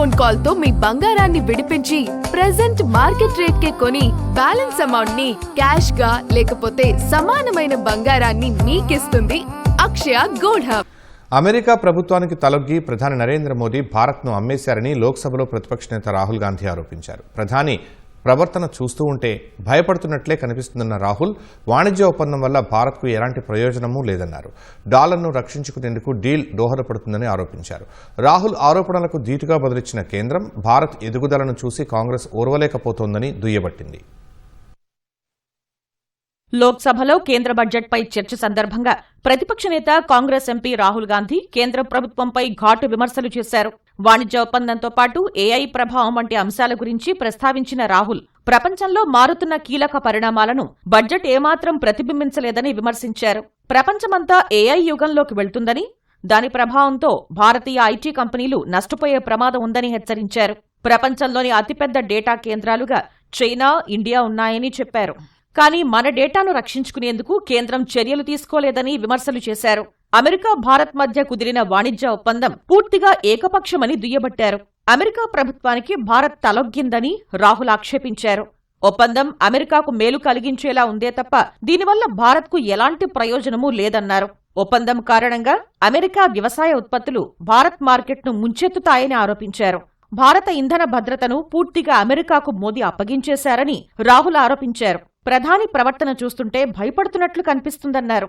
Phone కాల్తో మీ బంగారాన్ని విడిపించి present market rate కే కొని బ్యాలెన్స్ అమౌంట్ని క్యాష్గా లేకపోతే సమానమైన బంగారాన్ని మీకిస్తుంది అక్షయ గోల్డ్ హబ్ అమెరికా ప్రభుత్వానికి తలొగ్గి ప్రధాని నరేంద్ర మోదీ భారత్ను అమ్మేశారని లోక్సభలో ప్రతిపక్ష నేత రాహుల్ గాంధీ ఆరోపించారు. ప్రధాని ప్రవర్తన చూస్తూ ఉంటే భయపడుతున్నట్లే కనిపిస్తుందన్న రాహుల్ వాణిజ్య ఒప్పందం వల్ల భారత్కు ఎలాంటి ప్రయోజనమూ లేదన్నారు. డాలర్ను రక్షించుకునేందుకు డీల్ దోహదపడుతుందని ఆరోపించారు. రాహుల్ ఆరోపణలకు ధీటుగా బదిలిచ్చిన కేంద్రం భారత్ ఎదుగుదలను చూసి కాంగ్రెస్ ఓర్వలేకపోతోందని దుయ్యబట్టింది. లోక్సభలో కేంద్ర బడ్జెట్పై చర్చ సందర్భంగా ప్రతిపక్ష నేత కాంగ్రెస్ ఎంపీ రాహుల్ గాంధీ కేంద్ర ప్రభుత్వంపై ఘాటు విమర్శలు చేశారు. వాణిజ్య ఒప్పందంతో పాటు ఏఐ ప్రభావం వంటి అంశాల గురించి ప్రస్తావించిన రాహుల్ ప్రపంచంలో మారుతున్న కీలక పరిణామాలను బడ్జెట్ ఏమాత్రం ప్రతిబింబించలేదని విమర్శించారు. ప్రపంచమంతా ఏఐ యుగంలోకి వెళ్తుందని దాని ప్రభావంతో భారతీయ ఐటీ కంపెనీలు నష్టపోయే ప్రమాదం ఉందని హెచ్చరించారు. ప్రపంచంలోని అతిపెద్ద డేటా కేంద్రాలుగా చైనా ఇండియా ఉన్నాయని చెప్పారు. కానీ మన డేటాను రక్షించుకునేందుకు కేంద్రం చర్యలు తీసుకోలేదని విమర్శలు చేశారు. అమెరికా భారత్ మధ్య కుదిరిన వాణిజ్య ఒప్పందం పూర్తిగా ఏకపక్షమని దుయ్యబట్టారు. అమెరికా ప్రభుత్వానికి భారత్ తలొగ్గిందని రాహుల్ ఆక్షేపించారు. ఒప్పందం అమెరికాకు మేలు కలిగించేలా ఉందే తప్ప దీనివల్ల భారత్కు ఎలాంటి ప్రయోజనమూ లేదన్నారు. ఒప్పందం కారణంగా అమెరికా వ్యవసాయ ఉత్పత్తులు భారత్ మార్కెట్ను ముంచెత్తుతాయని ఆరోపించారు. భారత ఇంధన భద్రతను పూర్తిగా అమెరికాకు మోదీ అప్పగించేశారని రాహుల్ ఆరోపించారు. ప్రధాని ప్రవర్తన చూస్తుంటే భయపడుతున్నట్లు కనిపిస్తుందన్నారు.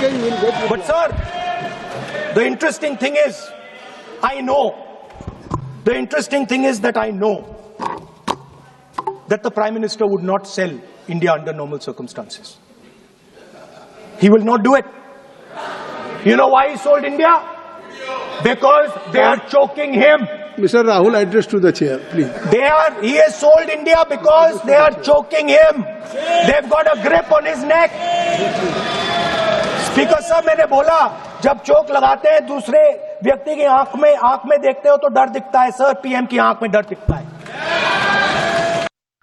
But sir, the interesting thing is, I know. The interesting thing is that I know that the Prime Minister would not sell India under normal circumstances. He will not do it. You know why he sold India? Because they are choking him. Mr. Rahul, address to the chair, please. They are, he has sold India because they are choking him. They've got a grip on his neck. Speaker साहब मैंने बोला जब चोक लगाते हैं दूसरे व्यक्ति की आंख में आंख में देखते हो तो डर दिखता है सर पीएम की आंख में डर दिखता है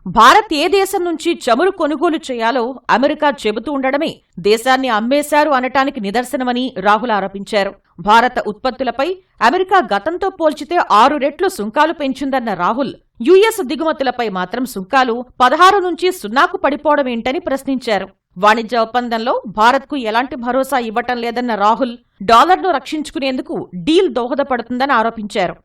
భారత్ ఏ దేశం నుంచి చమురు కొనుగోలు చేయాలో అమెరికా చెబుతూ ఉండడమే దేశాన్ని అమ్మేశారు అనటానికి నిదర్శనమని రాహుల్ ఆరోపించారు భారత ఉత్పత్తులపై అమెరికా గతంతో పోల్చితే ఆరు రెట్లు సుంకాలు పెంచిందన్న రాహుల్ యుఎస్ దిగుమతులపై మాత్రం సుంకాలు పదహారు నుంచి సున్నాకు పడిపోవడమేంటని ప్రశ్నించారు వాణిజ్య ఒప్పందంలో భారత్కు ఎలాంటి భరోసా ఇవ్వటం లేదన్న రాహుల్ డాలర్ను రక్షించుకునేందుకు డీల్ దోహదపడుతుందని ఆరోపించారు.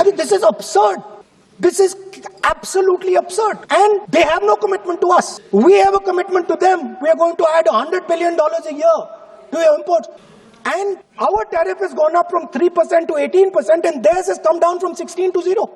అది this is absurd this is absolutely absurd. And they have no commitment to us. We have a commitment to them. We are going to add $100 billion a year to your imports. And our tariff has gone up from 3% to 18% and theirs has come down from 16 to 0.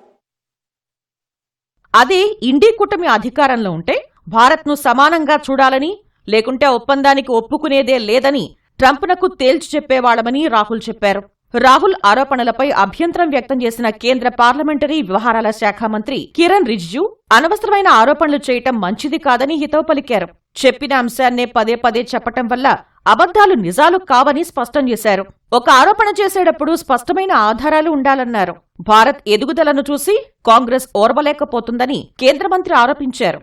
అదే ఇండి కూటమి అధికారంలో ఉంటే భారత్ను సమానంగా చూడాలని లేకుంటే ఒప్పందానికి ఒప్పుకునేదే లేదని ట్రంప్నకు తేల్చి చెప్పేవాళ్ళమని రాహుల్ చెప్పారు రాహుల్ ఆరోపణలపై అభ్యంతరం వ్యక్తం చేసిన కేంద్ర పార్లమెంటరీ వ్యవహారాల శాఖ మంత్రి కిరణ్ రిజిజు అనవసరమైన ఆరోపణలు చేయటం మంచిది కాదని హితవు పలికారు చెప్పిన అంశాన్నే పదే పదే చెప్పటం వల్ల అబద్ధాలు నిజాలు కావని స్పష్టం చేశారు ఒక ఆరోపణ చేసేటప్పుడు స్పష్టమైన ఆధారాలు ఉండాలన్నారు భారత్ ఎదుగుదలను చూసి కాంగ్రెస్ ఓర్వలేకపోతుందని కేంద్ర మంత్రి ఆరోపించారు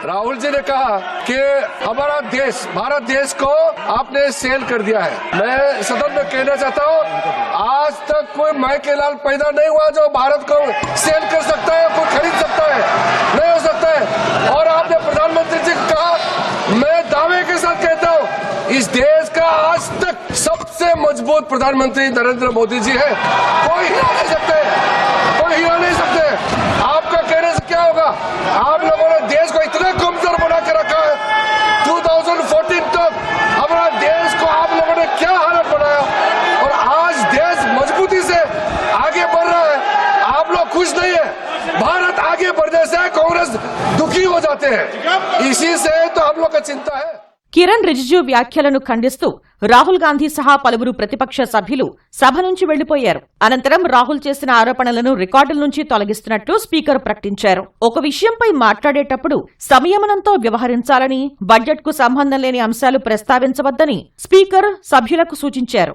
राहुल जी ने कहा कि हमारा देश भारत देश को आपने सेल कर दिया है मैं सदन में कहना चाहता हूँ आज तक कोई माइके लाल पैदा नहीं हुआ जो भारत को सेल कर सकता है, कोई खरीद सकता है, नहीं हो सकता है। और आपने प्रधानमंत्री जी को कहा, मैं दावे के साथ कहता हूँ, इस देश का आज तक सबसे मज़बूत प्रधानमंत्री नरेंद्र मोदी जी है। कोई हिला नहीं सकते, कोई हिला नहीं सकते। मजबूती से आगे बढ़ रहा है आप लोग खुश नहीं है भारत आगे बढ़ने से कांग्रेस दुखी हो जाते हैं इसी से तो हम लोग का चिंता है కిరణ్ రిజిజు వ్యాఖ్యలను ఖండిస్తూ రాహుల్ గాంధీ సహా పలువురు ప్రతిపక్ష సభ్యులు సభ నుంచి వెళ్లిపోయారు అనంతరం రాహుల్ చేసిన ఆరోపణలను రికార్డుల నుంచి తొలగిస్తున్నట్లు స్పీకర్ ప్రకటించారు ఒక విషయంపై మాట్లాడేటప్పుడు సంయమనంతో వ్యవహరించాలని బడ్జెట్కు సంబంధం లేని అంశాలు ప్రస్తావించవద్దని స్పీకర్ సభ్యులకు సూచించారు